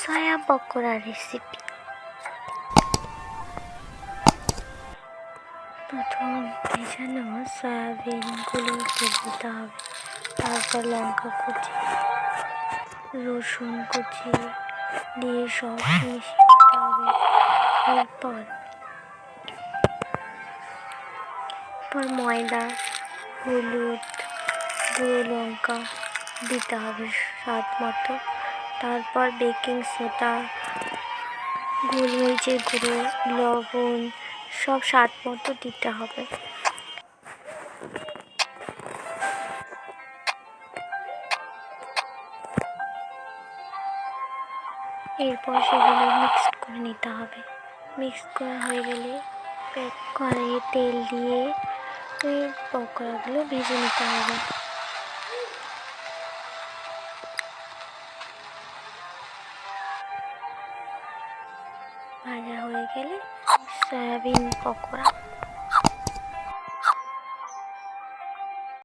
Soya pakora recipe প্রথম ভেজানো সয়াবিনগুলো দিতে হবে তারপর লঙ্কা কুচি রসুন কুচি দিয়ে সব মিশিয়ে হবে এরপর পর ময়দা হলুদ গুঁড়ো লঙ্কা দিতে হবে স্বাদ মতো তারপর বেকিং সোডা, গোলমরিচের গুঁড়ো, লবণ, সব স্বাদ মতো দিতে হবে। এরপর সেগুলো মিক্স করে নিতে হবে। মিক্স করা হয়ে গেলে কড়াইয়ে তেল দিয়ে ওই পকোড়াগুলো ভেজে নিতে হবে। ভাজা হয়ে গেলে সয়াবিন পকোড়া।